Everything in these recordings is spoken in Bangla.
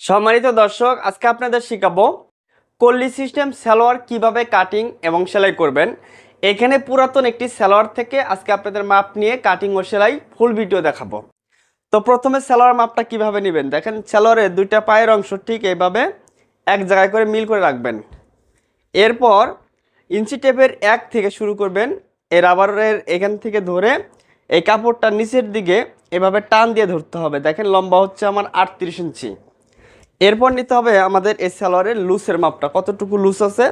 সম্মানিত দর্শক, আজকে আপনাদের শেখাবো কল্লি সিস্টেম সালোয়ার কীভাবে কাটিং এবং সেলাই করবেন। এখানে পুরাতন একটি সালোয়ার থেকে আজকে আপনাদের মাপ নিয়ে কাটিং ও সেলাই ফুল ভিডিও দেখাবো। তো প্রথমে সালোয়ার মাপটা কীভাবে নেবেন? দেখেন, সালোয়ারের দুইটা পায়ের অংশ ঠিক এইভাবে এক জায়গায় করে মিল করে রাখবেন। এরপর ইঞ্চি টেপের এক থেকে শুরু করবেন। এই রাবারের এখান থেকে ধরে এই কাপড়টা নিচের দিকে এভাবে টান দিয়ে ধরতে হবে। দেখেন, লম্বা হচ্ছে আমার আটত্রিশ ইঞ্চি। এরপর নিতে হবে আমাদের এই সালোয়ারের লুসের মাপটা। কতটুকু লুস আছে?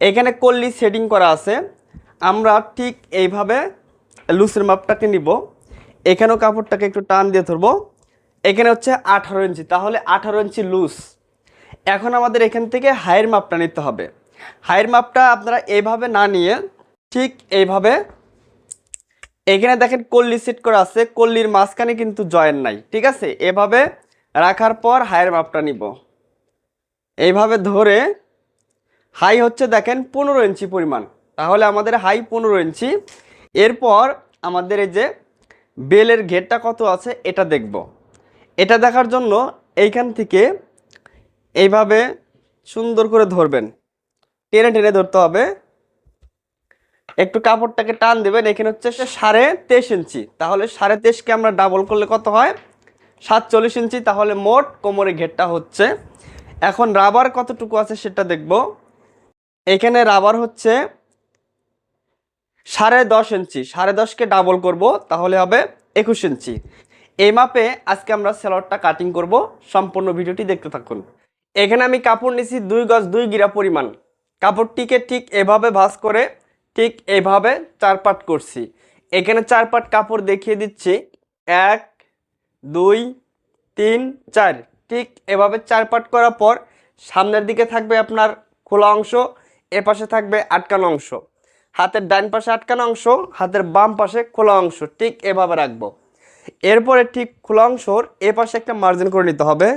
এখানে কল্লি সেটিং করা আছে। আমরা ঠিক এইভাবে লুসের মাপটাকে নিব। এখানেও কাপড়টাকে একটু টান দিয়ে ধরবো। এখানে হচ্ছে আঠারো ইঞ্চি। তাহলে আঠারো ইঞ্চি লুজ এখন আমাদের এখান থেকে হাইয়ের মাপটা নিতে হবে। হাইয়ের মাপটা আপনারা এইভাবে না নিয়ে ঠিক এইভাবে এখানে দেখেন কল্লি সেট করা আছে। কল্লির মাঝখানে কিন্তু জয়েন নাই। ঠিক আছে? এভাবে রাখার পর হাইয়ের মাপটা নিব। এইভাবে ধরে হাই হচ্ছে দেখেন পনেরো ইঞ্চি পরিমাণ। তাহলে আমাদের হাই পনেরো ইঞ্চি। এরপর আমাদের এই যে বেলের ঘেরটা কত আছে এটা দেখব। এটা দেখার জন্য এইখান থেকে এইভাবে সুন্দর করে ধরবেন। টেনে টেনে ধরতে হবে। একটু কাপড়টাকে টান দেবেন। এখানে হচ্ছে সাড়ে তেইশ ইঞ্চি। তাহলে সাড়ে তেইশকে আমরা ডাবল করলে কত হয়? সাতচল্লিশ ইঞ্চি, তাহলে মোট কোমরে ঘেরটা হচ্ছে। এখন রাবার কতটুকু আছে সেটা দেখব। এখানে রাবার হচ্ছে সাড়ে দশ ইঞ্চি, সাড়ে দশকে ডাবল করব, তাহলে হবে একুশ ইঞ্চি। এই মাপে আজকে আমরা সেলরটা কাটিং করব, সম্পূর্ণ ভিডিওটি দেখতে থাকুন। এখানে আমি কাপড় নিছি দুই গজ দুই গিরা পরিমাণ। কাপড়টিকে ঠিক এভাবে ভাঁজ করে ঠিক এভাবে চার পাট করছি। এখানে চার পাট কাপড় দেখিয়ে দিচ্ছি। এক দুই, তিন, চার। ঠিক এভাবে চার পাট করার পর সামনের দিকে থাকবে আপনার খোলা অংশ এ পাশে থাকবে আটকানো অংশ। হাতের ডান পাশে আটকানো অংশ, হাতের বাম পাশে খোলা অংশ। ঠিক এভাবে রাখব। এরপরে ঠিক খোলা অংশর এ পাশে একটা মার্জিন করে নিতে হবে।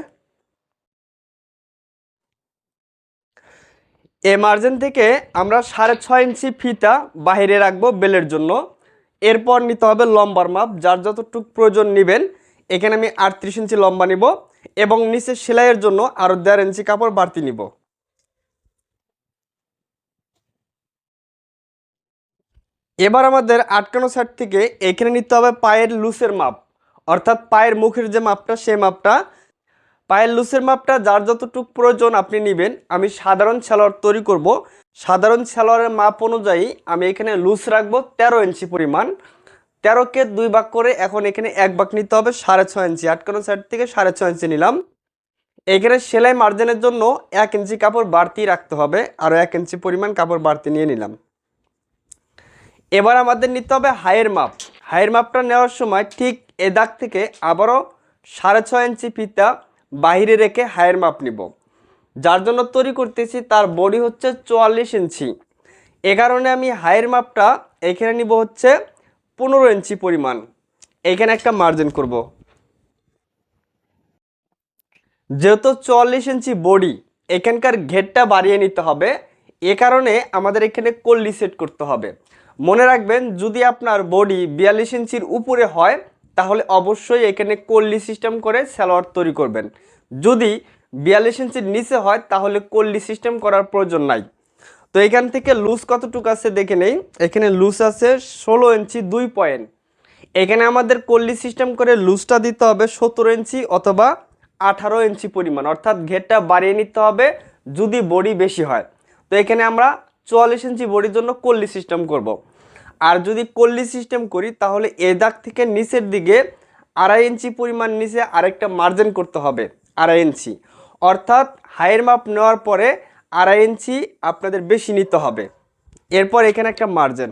এ মার্জিন থেকে আমরা সাড়ে ছয় ইঞ্চি ফিতা বাইরে রাখব বেলের জন্য। এরপর নিতে হবে লম্বার মাপ। যার যতটুক প্রয়োজন নেবেন এখানে আমি আটত্রিশ ইঞ্চি লম্বা নিব এবং নিচে সেলাইয়ের জন্য আরও দেড় ইঞ্চি কাপড় বাড়তি নিব। এবার আমাদের আটকানো সাইড থেকে এখানে নিতে হবে পায়ের লুসের মাপ, অর্থাৎ পায়ের মুখের যে মাপটা, সেই মাপটা। পায়ের লুসের মাপটা যার যতটুক প্রয়োজন আপনি নেবেন, আমি সাধারণ সালোয়ার তৈরি করব। সাধারণ সালোয়ারের মাপ অনুযায়ী আমি এখানে লুজ রাখব তেরো ইঞ্চি পরিমাণ তেরোকে দুই ভাগ করে এখন এখানে এক ভাগ নিতে হবে সাড়ে ছয় ইঞ্চি। আটকানো সাইড থেকে সাড়ে ছয় ইঞ্চি নিলাম। এখানে সেলাই মার্জিনের জন্য এক ইঞ্চি কাপড় বাড়তি রাখতে হবে। আরও এক ইঞ্চি পরিমাণ কাপড় বাড়তি নিয়ে নিলাম। এবার আমাদের নিতে হবে হাইয়ের মাপ। হাইয়ের মাপটা নেওয়ার সময় ঠিক এ দাগ থেকে আবারও সাড়ে ছয় ইঞ্চি ফিতা বাইরে রেখে হাইয়ের মাপ নিব। যার জন্য তৈরি করতেছি তার বডি হচ্ছে চুয়াল্লিশ ইঞ্চি। এ কারণে আমি হাইয়ের মাপটা এখানে নিব হচ্ছে পনেরো ইঞ্চি পরিমাণ। এখানে একটা মার্জিন করব। যেহেতু চল্লিশ ইঞ্চি বডি এখানকার ঘেরটা বাড়িয়ে নিতে হবে। এ কারণে আমাদের এখানে কল্লি সেট করতে হবে। মনে রাখবেন, যদি আপনার বডি বিয়াল্লিশ ইঞ্চির উপরে হয়, তাহলে অবশ্যই এখানে কল্লি সিস্টেম করে সালোয়ার তৈরি করবেন। যদি বিয়াল্লিশ ইঞ্চির নিচে হয়, তাহলে কল্লি সিস্টেম করার প্রয়োজন নাই। তো এখান থেকে লুজ কতটুকু আছে দেখে নেই। এখানে লুজ আছে ষোলো ইঞ্চি দুই পয়েন্ট এখানে আমাদের কল্লি সিস্টেম করে লুজটা দিতে হবে সতেরো ইঞ্চি অথবা আঠারো ইঞ্চি পরিমাণ। অর্থাৎ ঘেরটা বাড়িয়ে নিতে হবে যদি বডি বেশি হয়। তো এখানে আমরা চুয়াল্লিশ ইঞ্চি বডির জন্য কল্লি সিস্টেম করব। আর যদি কল্লি সিস্টেম করি, তাহলে এ দাগ থেকে নিচের দিকে আড়াই ইঞ্চি পরিমাণ নিচে আরেকটা মার্জিন করতে হবে, আড়াই ইঞ্চি। অর্থাৎ হাইয়ের মাপ নেওয়ার পরে আড়াই ইঞ্চি আপনাদের বেশি নিতে হবে। এরপর এখানে একটা মার্জিন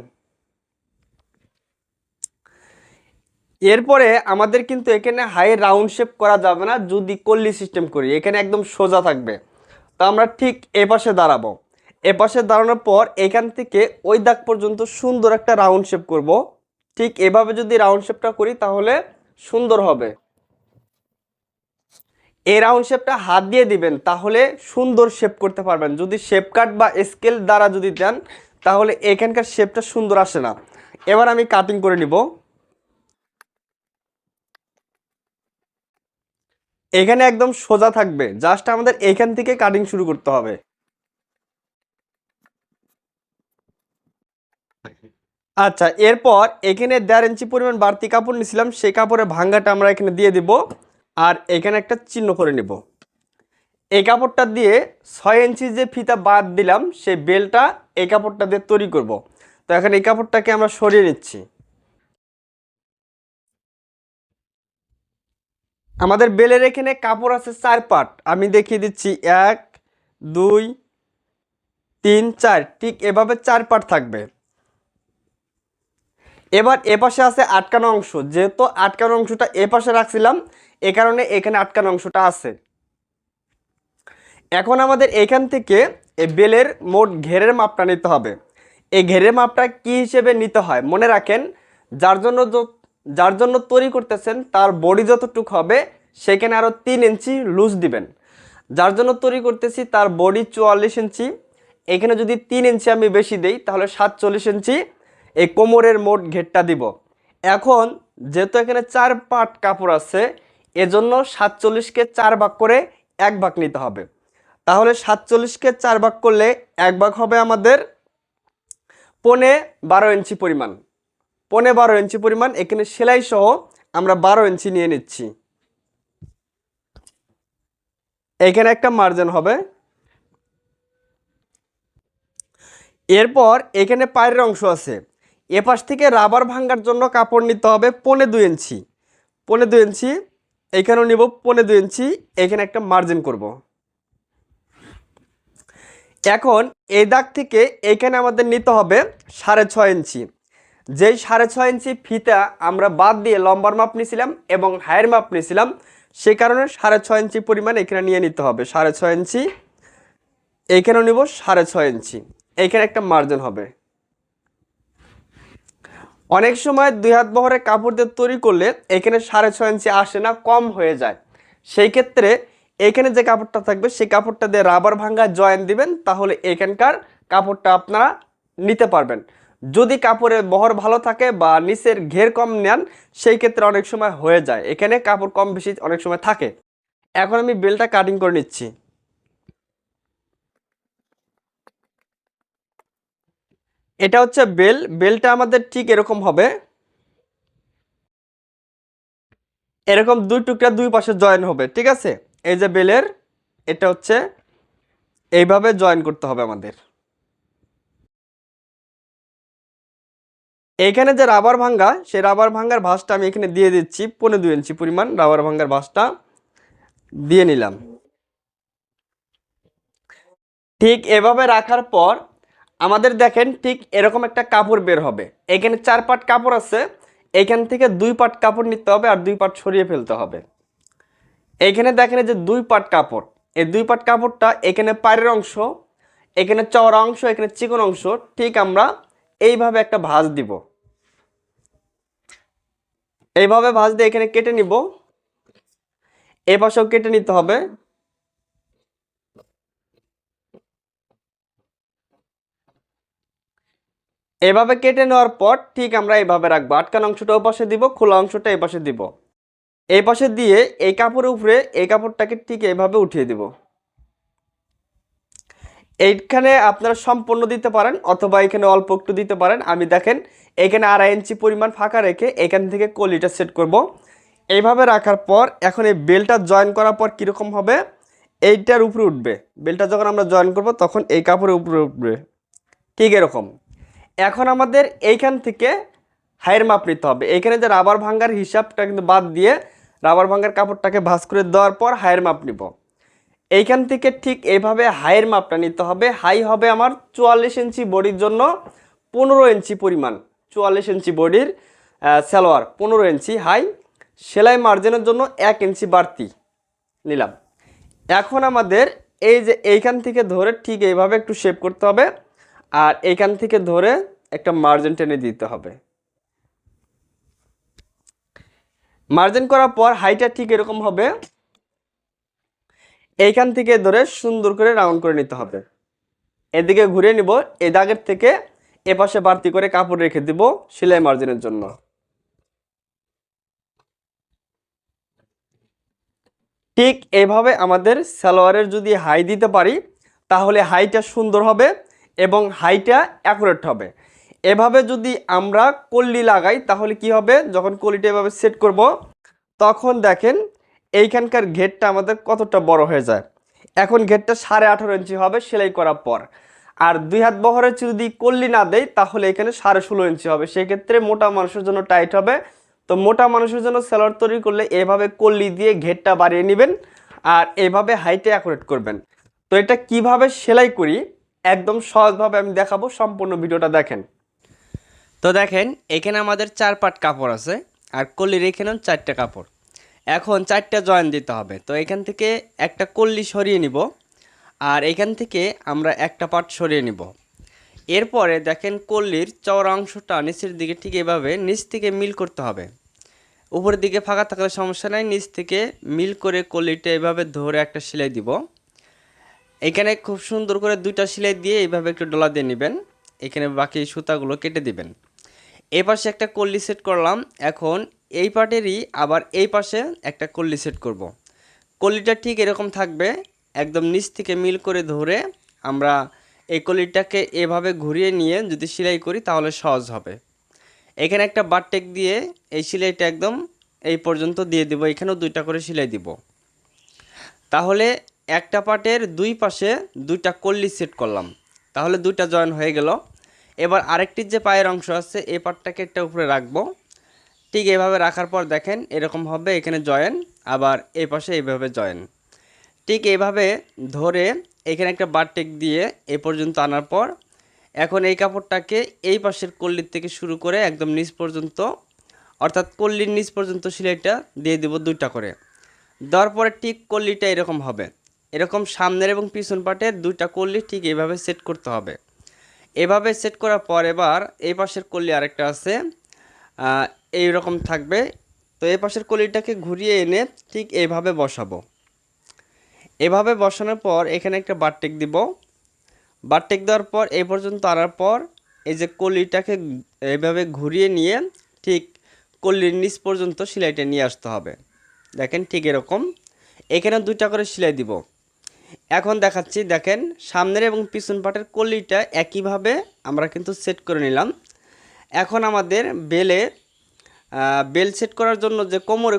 এরপরে আমাদের কিন্তু এখানে হাই রাউন্ড শেপ করা যাবে না, যদি কল্লি সিস্টেম করি। এখানে একদম সোজা থাকবে। তো আমরা ঠিক এ পাশে দাঁড়াবো। এ পাশে দাঁড়ানোর পর এখান থেকে ওই দাগ পর্যন্ত সুন্দর একটা রাউন্ড শেপ করব। ঠিক এভাবে যদি রাউন্ড শেপটা করি তাহলে সুন্দর হবে। এই রাউন্ড শেপটা হাত দিয়ে দিবেন, তাহলে সুন্দর শেপ করতে পারবেন। যদি শেপ কাট বা স্কেল দ্বারা যদি দেন, তাহলে এখানকার শেপটা সুন্দর আসে না। এবার আমি কাটিং করে নিব। এখানে একদম সোজা থাকবে জাস্ট আমাদের এখান থেকে কাটিং শুরু করতে হবে। আচ্ছা এরপর এখানে দেড় ইঞ্চি পরিমাণ বাড়তি কাপড় নিয়েছিলাম, সেই কাপড়ের ভাঙ্গাটা আমরা এখানে দিয়ে দিব। আর এখানে একটা চিহ্ন করে নেব। এই কাপড়টা দিয়ে ছয় ইঞ্চি যে ফিতা বাদ দিলাম, সেই বেলটা এই কাপড়টা দিয়ে তৈরি করব। তো এখন এই কাপড়টাকে আমরা সরিয়ে নিচ্ছি। আমাদের বেলের এখানে কাপড় আছে চার পাট। আমি দেখিয়ে দিচ্ছি, এক, দুই, তিন, চার। ঠিক এভাবে চার পাট থাকবে। এবার এপাশে আছে আটকানো অংশ। যেহেতু আটকানো অংশটা এপাশে রাখছিলাম, এ কারণে এখানে আটকানো অংশটা আছে। এখন আমাদের এখান থেকে এই বেলের মোট ঘেরের মাপটা নিতে হবে। এই ঘেরের মাপটা কি হিসেবে নিতে হয়? মনে রাখেন, যার জন্য যার জন্য তৈরি করতেছেন, তার বডি যতটুকু হবে, সেখানে আরও তিন ইঞ্চি লুজ দিবেন। যার জন্য তৈরি করতেছি, তার বডি চুয়াল্লিশ ইঞ্চি। এখানে যদি তিন ইঞ্চি আমি বেশি দেই, তাহলে সাতচল্লিশ ইঞ্চি। এই কোমরের মোট ঘেরটা দিব। এখন যেহেতু এখানে চার পাট কাপড় আছে, এজন্য সাতচল্লিশকে চার ভাগ করে এক ভাগ নিতে হবে। তাহলে সাতচল্লিশকে চার ভাগ করলে এক ভাগ হবে আমাদের পনে বারো ইঞ্চি পরিমাণ। পনে বারো ইঞ্চি পরিমাণ, এখানে সেলাই সহ আমরা বারো ইঞ্চি নিয়ে নিচ্ছি। এখানে একটা মার্জিন হবে। এরপর এখানে পায়ের অংশ আছে। এপাশ থেকে রাবার ভাঙার জন্য কাপড় নিতে হবে পনে দুই ইঞ্চি। পনে দুই ইঞ্চি এখানেও নিব পনে দুই ইঞ্চি এখানে একটা মার্জিন করব। এখন এই দাগ থেকে এখানে আমাদের নিতে হবে সাড়ে ছয় ইঞ্চি। যেই সাড়ে ছয় ইঞ্চি ফিতা আমরা বাদ দিয়ে লম্বার মাপ নিয়েছিলাম এবং হায়ের মাপ নিয়েছিলাম সে কারণে সাড়ে ছয় ইঞ্চি পরিমাণ এখানে নিয়ে নিতে হবে। সাড়ে ছয় ইঞ্চি এখানেও নিব সাড়ে ছয় ইঞ্চি, এইখানে একটা মার্জিন হবে। অনেক সময় দুই হাত বহরে কাপড় দিয়ে তৈরি করলে এখানে সাড়ে ছয় ইঞ্চি আসে না, কম হয়ে যায়। সেই ক্ষেত্রে এখানে যে কাপড়টা থাকবে, সেই কাপড়টা দিয়ে রাবার ভাঙ্গা জয়েন দিবেন, তাহলে এখানকার কাপড়টা আপনারা নিতে পারবেন। যদি কাপড়ের বহর ভালো থাকে বা নিচের ঘের কম নেন, সেই ক্ষেত্রে অনেক সময় হয়ে যায়। এখানে কাপড় কম বেশি অনেক সময় থাকে। এখন আমি বেলটা কাটিং করে নিচ্ছি। এটা হচ্ছে বেল, বেলটা আমাদের ঠিক এরকম হবে। এরকম দুই টুকরা দুই পাশে জয়েন হবে, ঠিক আছে? এই যে বেলের, এটা হচ্ছে এইভাবে জয়েন করতে হবে আমাদের। এইখানে যে রাবার ভাঙ্গা, সেই রাবার ভাঙ্গার ভাঁজটা আমি এখানে দিয়ে দিচ্ছি পনেরো দুই ইঞ্চি পরিমাণ রাবার ভাঙ্গার ভাঁজটা দিয়ে নিলাম। ঠিক এভাবে রাখার পর আমাদের দেখেন ঠিক এরকম একটা কাপড় বের হবে। এখানে চার পাট কাপড় আছে, এখান থেকে দুই পাট কাপড় নিতে হবে আর দুই পাট সরিয়ে ফেলতে হবে। এখানে দেখেন যে দুই পাট কাপড়, এই দুই পাট কাপড়টা এখানে পায়ের অংশ, এখানে চওড়া অংশ, এখানে চিকন অংশ, ঠিক আমরা এইভাবে একটা ভাঁজ দিব। এইভাবে ভাঁজ দিয়ে এখানে কেটে নিব। এ পাশেও কেটে নিতে হবে। এভাবে কেটে নেওয়ার পর ঠিক আমরা এভাবে রাখব। আটকান অংশটা ও পাশে দিব, খোলা অংশটা এই পাশে দিব। এই পাশে দিয়ে এই কাপড়ের উপরে এই কাপড়টাকে ঠিক এভাবে উঠিয়ে দিব। এইখানে আপনারা সম্পূর্ণ দিতে পারেন অথবা এখানে অল্প একটু দিতে পারেন। আমি দেখেন, এখানে আড়াই ইঞ্চি পরিমাণ ফাঁকা রেখে এখান থেকে কলিটা সেট করব। এইভাবে রাখার পর এখন এই বেলটা জয়েন করার পর কীরকম হবে? এইটার উপরে উঠবে। বেলটা যখন আমরা জয়েন করব তখন এই কাপড়ের উপরে উঠবে। ঠিক এরকম। এখন আমাদের এইখান থেকে হাইয়ের মাপ নিতে হবে। এখানে যে রাবার ভাঙ্গার হিসাবটা কিন্তু বাদ দিয়ে রাবার ভাঙ্গার কাপড়টাকে ভাঁজ করে দেওয়ার পর হাইয়ের মাপ নিব। এইখান থেকে ঠিক এইভাবে হাইয়ের মাপটা নিতে হবে। হাই হবে আমার চুয়াল্লিশ ইঞ্চি বডির জন্য পনেরো ইঞ্চি পরিমাণ, চুয়াল্লিশ ইঞ্চি বডির সালোয়ার পনেরো ইঞ্চি, হাই সেলাই মার্জিনের জন্য এক ইঞ্চি বাড়তি নিলাম। এখন আমাদের এই যে এইখান থেকে ধরে ঠিক এইভাবে একটু শেপ করতে হবে। আর এইখান থেকে ধরে একটা মার্জিন টেনে দিতে হবে। মার্জিন করার পর হাইটা ঠিক এরকম হবে। এইখান থেকে ধরে সুন্দর করে রাউন্ড করে নিতে হবে। এদিকে ঘুরে নিব এই দাগের থেকে এপাশে বাড়তি করে কাপড় রেখে দিব সেলাই মার্জিনের জন্য। ঠিক এভাবে আমাদের সালোয়ারের যদি হাই দিতে পারি, তাহলে হাইটা সুন্দর হবে। এবং হাইটা অ্যাকুরেট হবে। এভাবে যদি আমরা কল্লি লাগাই, তাহলে কি হবে? যখন কলিটা এভাবে সেট করব, তখন দেখেন এইখানকার ঘেরটা আমাদের কতটা বড় হয়ে যায়। এখন ঘেরটা সাড়ে আঠারো ইঞ্চি হবে সেলাই করার পর। আর দুই হাত বহরের চেয়ে যদি কল্লি না দেয় তাহলে এখানে সাড়ে ষোলো ইঞ্চি হবে। সেক্ষেত্রে মোটা মানুষের জন্য টাইট হবে। তো মোটা মানুষের জন্য সেলার তৈরি করলে এভাবে কল্লি দিয়ে ঘেরটা বাড়িয়ে নেবেন আর এভাবে হাইটে অ্যাকুরেট করবেন। তো এটা কীভাবে সেলাই করি? একদম সহজভাবে আমি দেখাবো, সম্পূর্ণ ভিডিওটা দেখেন। তো দেখেন, এখানে আমাদের চার পাট কাপড় আছে, আর কল্লির এখানেও চারটা কাপড়। এখন চারটা জয়েন দিতে হবে। তো এখান থেকে একটা কল্লি সরিয়ে নিব, আর এখান থেকে আমরা একটা পাট সরিয়ে নিব। এরপরে দেখেন কল্লির চওড়া অংশটা নিচের দিকে ঠিক এভাবে নিচ থেকে মিল করতে হবে। উপরের দিকে ফাঁকা থাকলে সমস্যা নাই, নিচ থেকে মিল করে কল্লিটা এভাবে ধরে একটা সেলাই দিব। এখানে খুব সুন্দর করে দুইটা সেলাই দিয়ে এইভাবে একটু ডলা দিয়ে নেবেন। এখানে বাকি সুতাগুলো কেটে দিবেন। এই পাশে একটা কল্লি সেট করলাম। এখন এই পাটেরই আবার এই পাশে একটা কল্লি সেট করব। কল্লিটা ঠিক এরকম থাকবে, একদম নিচ থেকে মিল করে ধরে আমরা এই কল্লিটাকে এভাবে ঘুরিয়ে নিয়ে যদি সেলাই করি তাহলে সহজ হবে। এখানে একটা বারটেক দিয়ে এই সেলাইটা একদম এই পর্যন্ত দিয়ে দিব, এখানেও দুইটা করে সেলাই দিব। তাহলে একটা পার্টের দুই পাশে দুইটা কল্লি সেট করলাম। তাহলে দুইটা জয়েন হয়ে গেল। এবার আরেকটির যে পায়ের অংশ আছে, এই পার্টটাকে একটা উপরে রাখব। ঠিক এভাবে রাখার পর দেখেন, এরকম হবে, এখানে জয়েন, আবার এই পাশে এইভাবে জয়েন। ঠিক এইভাবে ধরে এখানে একটা বারটেক দিয়ে এ পর্যন্ত আনার পর, এখন এই কাপড়টাকে এই পাশের কল্লির থেকে শুরু করে একদম নিচ পর্যন্ত, অর্থাৎ কল্লির নিচ পর্যন্ত সিলাইটা দিয়ে দেব দুইটা করে। দেওয়ার পরে ঠিক কল্লিটা এরকম হবে। এরকম সামনের এবং পিছন পাটের দুইটা কল্লি ঠিক এভাবে সেট করতে হবে। এভাবে সেট করার পর এবার এই পাশের কল্লি আরেকটা আছে এই রকম থাকবে। তো এই পাশের কলিটাকে ঘুরিয়ে এনে ঠিক এইভাবে বসাবো। এভাবে বসানোর পর এখানে একটা বারটেক দিব। বারটেক দেওয়ার পর এই পর্যন্ত আনার পর এই যে কলিটাকে এইভাবে ঘুরিয়ে নিয়ে ঠিক কলির নিচ পর্যন্ত সেলাইটা নিয়ে আসতে হবে। দেখেন ঠিক এরকম। এখানে দুইটা করে সেলাই দিব। এখন দেখাচ্ছি, দেখেন, সামনের এবং পিছন পাটের কলিটা একইভাবে আমরা কিন্তু সেট করে নিলাম। এখন আমাদের বেলে বেল সেট করার জন্য যে কোমরে